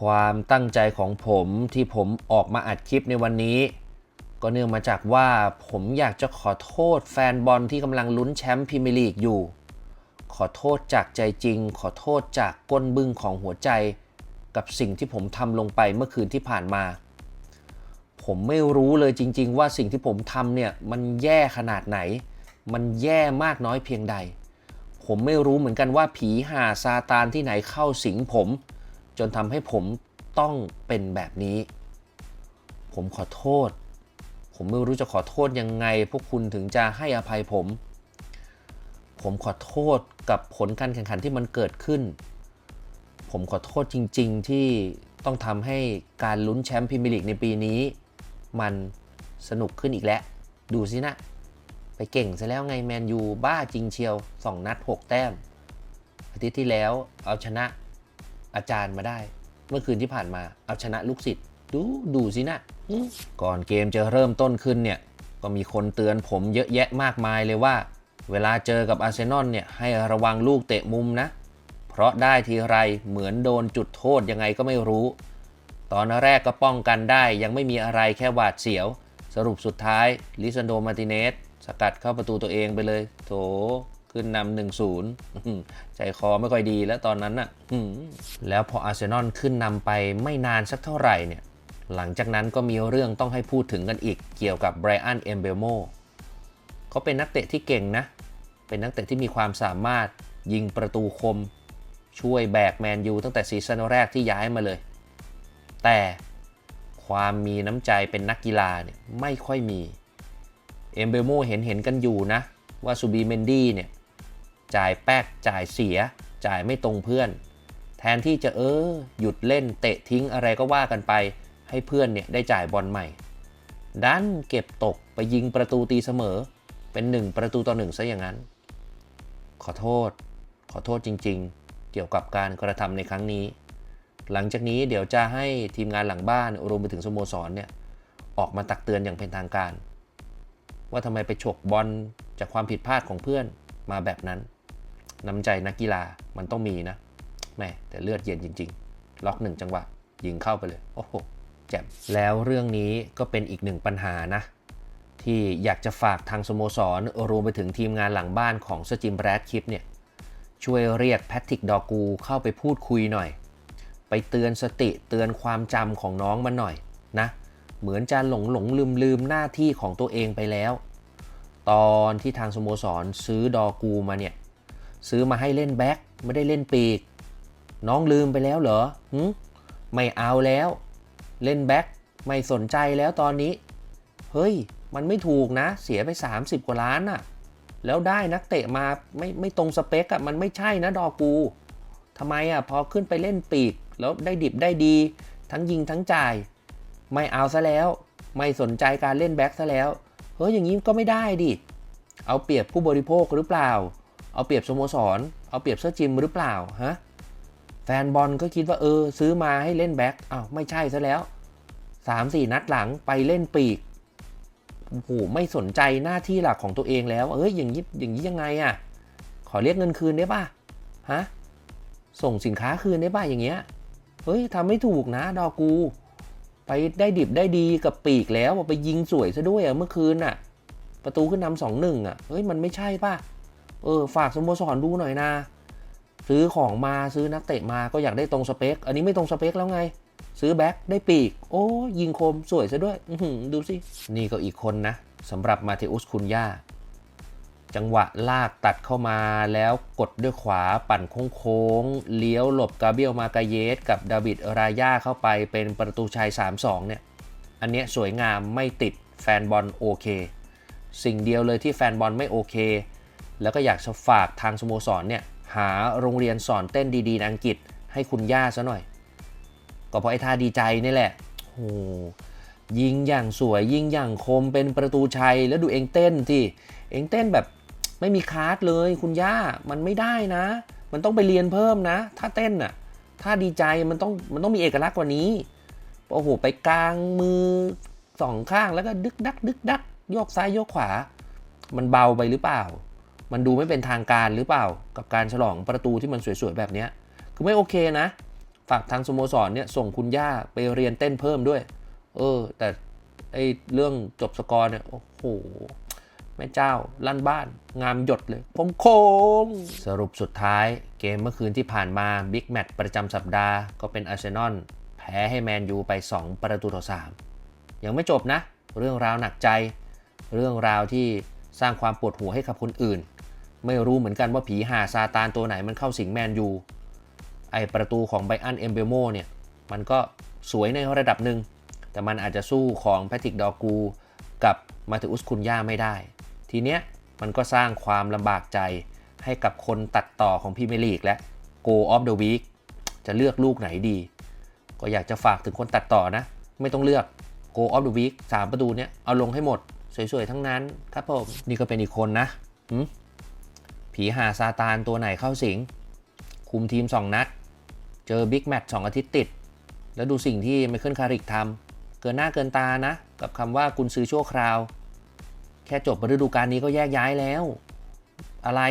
ความตั้งใจของผมที่ผมออกมาอัดคลิปในวันนี้ ก็เนื่องมาจากว่าผมอยากจะขอโทษแฟนบอลที่กำลังลุ้นแชมป์พรีเมียร์ลีกอยู่ ขอโทษจากใจจริง ขอโทษจากก้นบึ้งของหัวใจ กับสิ่งที่ผมทำลงไปเมื่อคืนที่ผ่านมา ผมไม่รู้เลยจริง ๆ ว่าสิ่งที่ผมทำเนี่ยมันแย่ขนาดไหน มันแย่มากน้อยเพียงใด ผมไม่รู้เหมือนกันว่าผีหาซาตานที่ไหนเข้าสิงผม จนทำให้ผมต้องเป็นแบบนี้ ผมขอโทษ ผมไม่รู้จะขอโทษยังไง พวกคุณถึงจะให้อภัยผม ผมขอโทษกับผลการแข่งขันที่มันเกิดขึ้น ผมขอโทษจริง ๆ ที่ต้องทำให้การลุ้นแชมป์พรีเมียร์ลีกในปีนี้ มันสนุกขึ้นอีกแล้ว ดูสินะ ไปเก่งซะแล้วไงแมนยูบ้าจริงเชียว 2 นัด 6 แต้ม อาทิตย์ที่แล้วเอาชนะ อาจารย์มาได้ เมื่อคืนที่ผ่านมาเอาชนะลูกศิษย์ดูดูสินะก่อนเกมจะเริ่มต้นขึ้นเนี่ยก็มีคนเตือนผมเยอะแยะมากมายเลยว่า เวลาเจอกับอาร์เซนอลเนี่ยให้ระวังลูกเตะมุมนะ เพราะได้ทีไรเหมือนโดนจุดโทษยังไงก็ไม่รู้ ตอนแรกก็ป้องกันได้ยังไม่มีอะไรแค่หวาดเสียว สรุปสุดท้ายลิซันโดมาติเนสสกัดเข้าประตูตัวเองไปเลย โถ ขึ้นนำหนึ่งศูนย์ใจคอไม่ค่อยดีแล้วตอนนั้นน่ะแล้วพออาร์เซนอลขึ้นนำไปไม่นานสักเท่าไหร่เนี่ย หลังจากนั้นก็มีเรื่องต้องให้พูดถึงกันอีกเกี่ยวกับไบรอันเอมเบลโมเขาเป็นนักเตะที่เก่งนะ เป็นนักเตะที่มีความสามารถยิงประตูคม ช่วยแบกแมนยูตั้งแต่ซีซั่นแรกที่ย้ายมาเลย แต่ความมีน้ำใจเป็นนักกีฬาเนี่ยไม่ค่อยมี เอมเบลโมเห็นเห็นกันอยู่นะ ว่าซูบีเมนดี้เนี่ย จ่ายแป๊กจ่ายเสีย จ่ายไม่ตรงเพื่อน แทนที่จะเออ หยุดเล่นเตะทิ้งอะไรก็ว่ากันไป ให้เพื่อนเนี่ยได้จ่ายบอลใหม่ ดันเก็บตกไปยิงประตูตีเสมอ เป็นหนึ่งประตูต่อหนึ่งซะอย่างนั้น ขอโทษ ขอโทษจริง ๆ เกี่ยวกับการกระทำในครั้งนี้ หลังจากนี้เดี๋ยวจะให้ทีมงานหลังบ้านรวมไปถึงสโมสรเนี่ยออกมาตักเตือนอย่างเป็นทางการ ว่าทำไมไปฉกบอลจากความผิดพลาดของเพื่อนมาแบบนั้น น้ำใจนักกีฬามันต้องมีนะแม่แต่เลือดเย็นจริง ๆ ล็อกหนึ่งจังหวะ ยิงเข้าไปเลย โอ้โหแจ่มแล้วเรื่องนี้ก็เป็นอีกหนึ่งปัญหานะ ที่อยากจะฝากทางสโมสรรวมไปถึงทีมงานหลังบ้านของสจิมแบรดคลิปเนี่ยช่วยเรียกแพทริกดอกูเข้าไปพูดคุยหน่อย ไปเตือนสติเตือนความจำของน้องมันหน่อยนะ เหมือนจะหลงหลงลืมลืมหน้าที่ของตัวเองไปแล้ว ตอนที่ทางสโมสรซื้อดอกูมาเนี่ย ซื้อมาให้เล่นแบ็คไม่ได้เล่นปีก น้องลืมไปแล้วเหรอหึไม่เอาแล้ว เล่นแบ็คไม่สนใจแล้วตอนนี้ เฮ้ย มันไม่ถูกนะ เสียไป 30 กว่าล้านอะแล้วได้นักเตะมาไม่ไม่ตรงสเปคอะมันไม่ใช่นะดอกูทำไมอะพอขึ้นไปเล่นปีก แล้วได้ดิบได้ดี ทั้งยิงทั้งจ่าย ไม่เอาซะแล้ว ไม่สนใจการเล่นแบ็คซะแล้ว เฮ้ยอย่างนี้ก็ไม่ได้ดิ เอาเปรียบผู้บริโภคหรือเปล่า เอาเปรียบสโมสร เอาเปรียบเสื้อจิมหรือเปล่าฮะแฟนบอลก็คิดว่าเออ ซื้อมาให้เล่นแบ็คอ้าวไม่ใช่ซะแล้ว 3-4 นัดหลังไปเล่นปีกโอ้โหไม่สนใจหน้าที่หลักของตัวเองแล้ว เอ้ยอย่างนี้อย่างนี้ยังไงอะ่ะ ขอเรียกเงินคืนได้ป่ะฮะส่งสินค้าคืนได้ป่ะอย่างเงี้ยเฮ้ยทำไม่ถูกนะดอกู ไปได้ดิบได้ดีกับปีกแล้วไปยิงสวยซะด้วยอะเมื่อคืนน่ะ ประตูขึ้นนำสองหนึ่งอะเฮ้ยมันไม่ใช่ป่ะ เออฝากสโมสรดูหน่อยนะ ซื้อของมาซื้อนักเตะมาก็อยากได้ตรงสเปค อันนี้ไม่ตรงสเปคแล้วไง ซื้อแบ็คได้ปีก โอ้ยิงคมสวยซะด้วยดูสิ นี่ก็อีกคนนะสำหรับมาเทอุสคุนย่า จังหวะลากตัดเข้ามาแล้วกดด้วยขวาปั่นโค้งๆเลี้ยวหลบกาเบียลมากาเยสกับดาวิดรายาเข้าไปเป็นประตูชัย 3-2 เนี่ย อันเนี้ยสวยงามไม่ติดแฟนบอลโอเค สิ่งเดียวเลยที่แฟนบอลไม่โอเค แล้วก็อยากจะฝากทางสโมสรเนี่ยหาโรงเรียนสอนเต้นดีๆในอังกฤษให้คุณย่าซะหน่อย ก็เพราะไอ้ท่าดีใจนี่แหละโอ้ยิงอย่างสวยยิงอย่างคมเป็นประตูชัยแล้วดูเองเต้นที่เองเต้นแบบไม่มีคลาสเลยคุณย่ามันไม่ได้นะ มันต้องไปเรียนเพิ่มนะ ถ้าเต้นน่ะถ้าดีใจมันต้องมันต้องมีเอกลักษณ์กว่านี้โอ้โหไปกลางมือสองข้างแล้วก็ดึกดักดึกดักโยกซ้ายโยกขวา มันเบาไปหรือเปล่า มันดูไม่เป็นทางการหรือเปล่า กับการฉลองประตูที่มันสวยๆแบบนี้คือไม่โอเคนะ ฝากทางสโมสรเนี่ยส่งคุณย่าไปเรียนเต้นเพิ่มด้วย เออ แต่ไอเรื่องจบสกอร์เนี่ยโอ้โหแม่เจ้าลั่นบ้าน งามหยดเลยผมโค้งสรุปสุดท้ายเกมเมื่อคืนที่ผ่านมาบิ๊กแมตช์ประจำสัปดาห์ก็เป็นอาร์เซนอลแพ้ให้แมนยูไป 2 ประตูต่อ 3 ยังไม่จบนะ เรื่องราวหนักใจ เรื่องราวที่สร้างความปวดหัวให้กับคนอื่น ไม่รู้เหมือนกันว่าผีหาซาตานตัวไหนมันเข้าสิงแมนยู ไอประตูของไบอันเอมเบโมเนี่ย มันก็สวยในระดับหนึ่ง แต่มันอาจจะสู้ของแพทริกดอกู กับมาเตอุสคุนย่าไม่ได้ ทีเนี้ยมันก็สร้างความลำบากใจให้กับคนตัดต่อของพรีเมลีกและ Go of the Week จะเลือกลูกไหนดี ก็อยากจะฝากถึงคนตัดต่อนะ ไม่ต้องเลือก Go of the Week 3 ประตูเนี้ยเอาลงให้หมด สวยๆ ทั้งนั้นครับผม นี่ก็เป็นอีกคนนะหึ ผีหาซาตานตัวไหนเข้าสิง คุมทีม 2 นัด เจอบิ๊กแมตช์2อาทิตย์ติด แล้วดูสิ่งที่ไมเคิลคาริกทำเกินหน้าเกินตานะ กับคำว่ากุนซื้อชั่วคราว แค่จบฤดูกาลนี้ก็แยกย้ายแล้ว อะไร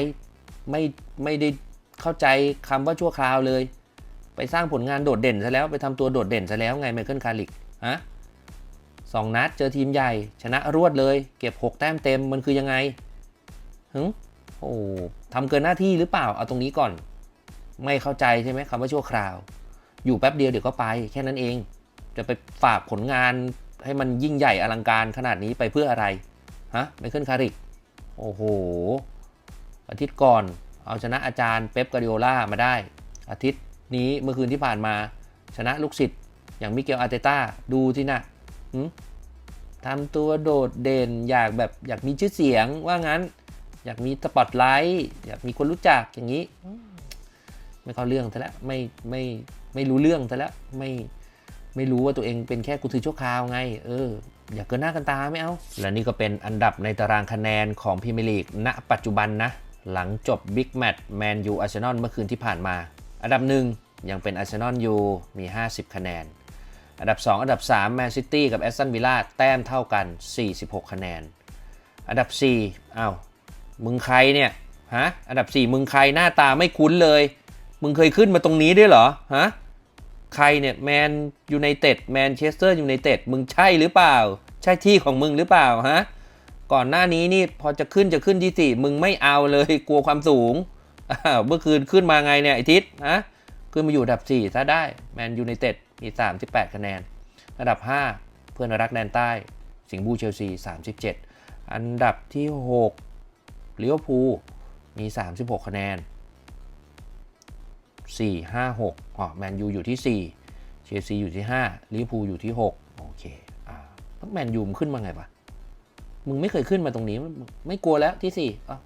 ไม่ไม่ได้เข้าใจคำว่าชั่วคราวเลย ไปสร้างผลงานโดดเด่นซะแล้วไปทำตัวโดดเด่นซะแล้วไงไมเคิลคาริกฮะสองนัดเจอทีมใหญ่ ชนะรวดเลย เก็บ 6 แต้มเต็มมันคือยังไงหึ โอ้ทำเกินหน้าที่หรือเปล่า เอาตรงนี้ก่อน ไม่เข้าใจใช่ไหมคำว่าชั่วคราว อยู่แป๊บเดียวเดี๋ยวก็ไป แค่นั้นเอง จะไปฝากผลงานให้มันยิ่งใหญ่อลังการขนาดนี้ไปเพื่ออะไร ฮะไมเคิลคาริก โอ้โห อาทิตย์ก่อน เอาชนะอาจารย์เป๊ปกาดิโอล่ามาได้ อาทิตย์นี้เมื่อคืนที่ผ่านมา ชนะลูกศิษย์อย่างมิเกลอาร์เตต้าดูที่นะหึทำตัวโดดเด่นอยากแบบอยากมีชื่อเสียงว่างั้น อยากมีสปอตไลท์อยากมีคนรู้จักอย่างนี้ ไม่เข้าเรื่องซะแล้วไม่ไม่ไม่รู้เรื่องซะแล้วไม่ไม่รู้ว่าตัวเองเป็นแค่กุถือชั่วคราวไง เออ อย่าเกินหน้ากันตาไม่เอา และนี่ก็เป็นอันดับในตารางคะแนนของพรีเมียร์ลีกณปัจจุบันนะ หลังจบบิ๊กแมตช์แมนยูอาร์เซนอลเมื่อคืนที่ผ่านมา อันดับหนึ่งยังเป็นอาร์เซนอลอยู่มี 50 คะแนน อันดับ 2 อันดับ3แมนซิตี้กับแอสตันวิลล่าแต้มเท่ากัน 46 คะแนน อันดับ4อ้าว มึงใครเนี่ยฮะอันดับ 4 มึงใครหน้าตาไม่คุ้นเลย มึงเคยขึ้นมาตรงนี้ด้วยเหรอฮะใครเนี่ยแมนยูไนเต็ดแมนเชสเตอร์ยูไนเต็ดมึงใช่หรือเปล่า ใช่ที่ของมึงหรือเปล่าฮะก่อนหน้านี้นี่พอจะขึ้นจะขึ้นที่สี่มึงไม่เอาเลยกลัวความสูงเมื่อคืนขึ้นมาไงเนี่ยไอทิศฮะขึ้นมาอยู่อันดับ4ถ้าได้แมนยูไนเต็ดมี 38 คะแนน อันดับ 5 เพื่อนรักแดนใต้ สิงห์บูเชลซี 37 อันดับที่ 6 ลิเวอร์พูลมี 36 คะแนน 4 5 6อ๋อแมนยูอยู่ที่ 4 เชลซีอยู่ที่ 5 ลิเวอร์พูลอยู่ที่ 6 โอเคอ่าแล้วแมนยูมนขึ้นมาไงปะมึงไม่เคยขึ้นมาตรงนี้ ไม่กลัวแล้วที่4อะ